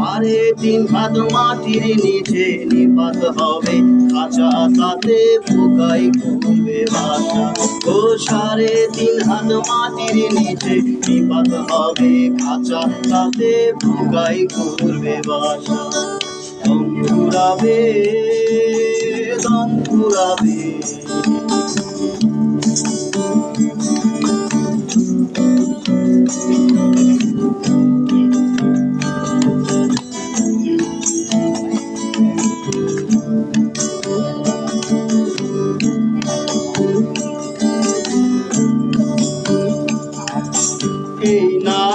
সাড়ে তিন হাত মাটির নিচে নিপাত হবে। কাঁচা তাতে পোকাই করবে বাসা। ও সাড়ে তিন হাত মাটির নিচে নিপাত হবে। কাঁচা তাতে পোকাই করবে বাসা। দম ফুরাবে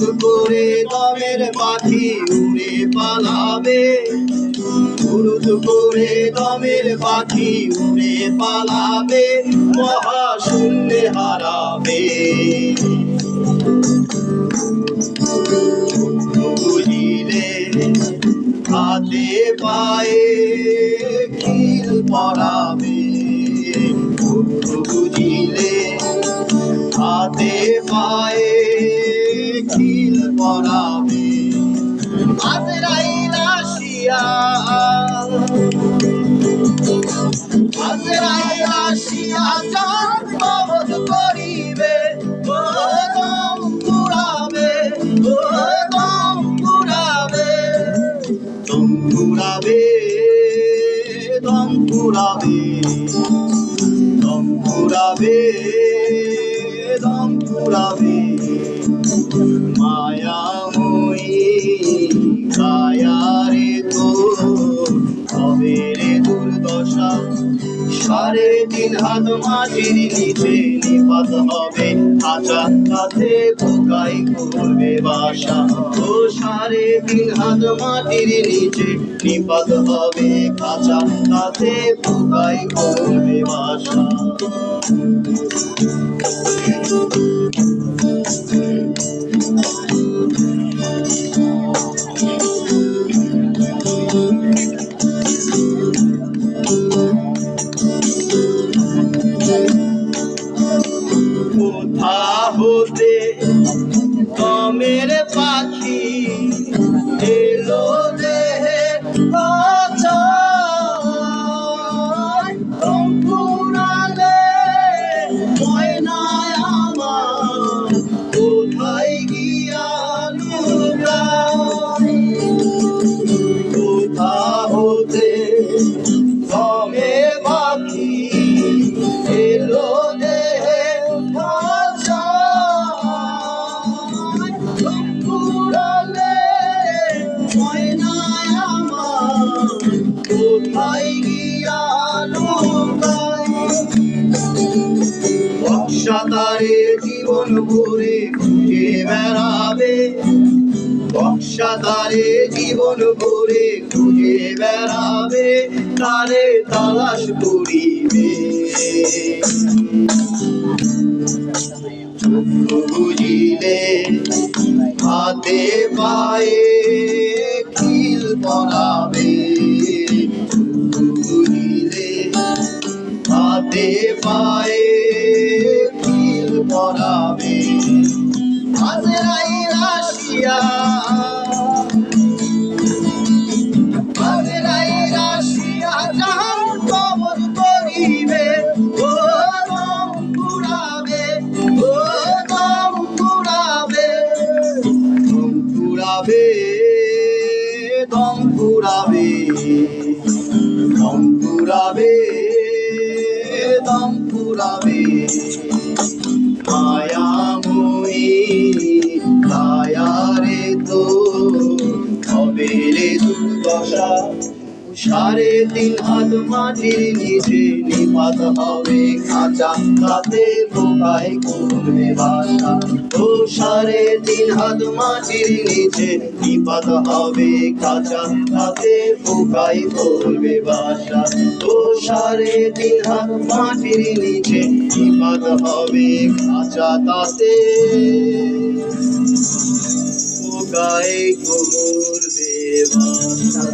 করে দমের পাখি উড়ে পালাবে। ফুরুত করে দমের পাখি উড়ে পালাবে, মহাশূন্যে হারাবে। হাতে পায়ে খিল পরাবে। আসিয়া আজরাইল আসিয়া জান কবজ করিবে। ও দম পুরাবে ও দম পুরাবে দম পুরাবে দম পুরাবে দম পুরাবে দম পুরাবে মায়াময়ী সাড়ে তিন হাত মাটির নিচে নিপাত হবে কাঁচা কাছে পোকাই করবে বাসা। ও সাড়ে তিন হাত মাটির নিচে নিপাত হবে কাঁচা কাছে পোকাই করবে বাসা। কোথা হতে? কমের পাখি বক্সাদারে জীবন ভরে খুঁজে বেড়াবে। বক্সাদারে জীবন ভরে খুঁজে বেড়াবে তারে তালাশ করিবে। বুঝিলে হাতে পায়ে খিল পরাবে। বুঝিলে হাতে পায়ে পড়াবে আজরাইল আসিয়া আজরাইল আসিয়া জাহান কবর করিবে, ও দম কুড়াবে ও দম কুড়াবে দম দম পুরাবে। মায়াময়ী কায়ারে তো হবে রে দুর্দশা। সাড়ে তিন হাত মাটির নিচে নিপাত হবে খাঁচা। তাতে পোকায় করবে বাসা। ও সাড়ে তিন হাত মাটির নিচে নিপাত হবে খাঁচা। তাতে পোকায় করবে বাসা। ও সাড়ে তিন হাত মাটির নিচে নিপাত হবে খাঁচা। তাতে পোকায় করবে বাসা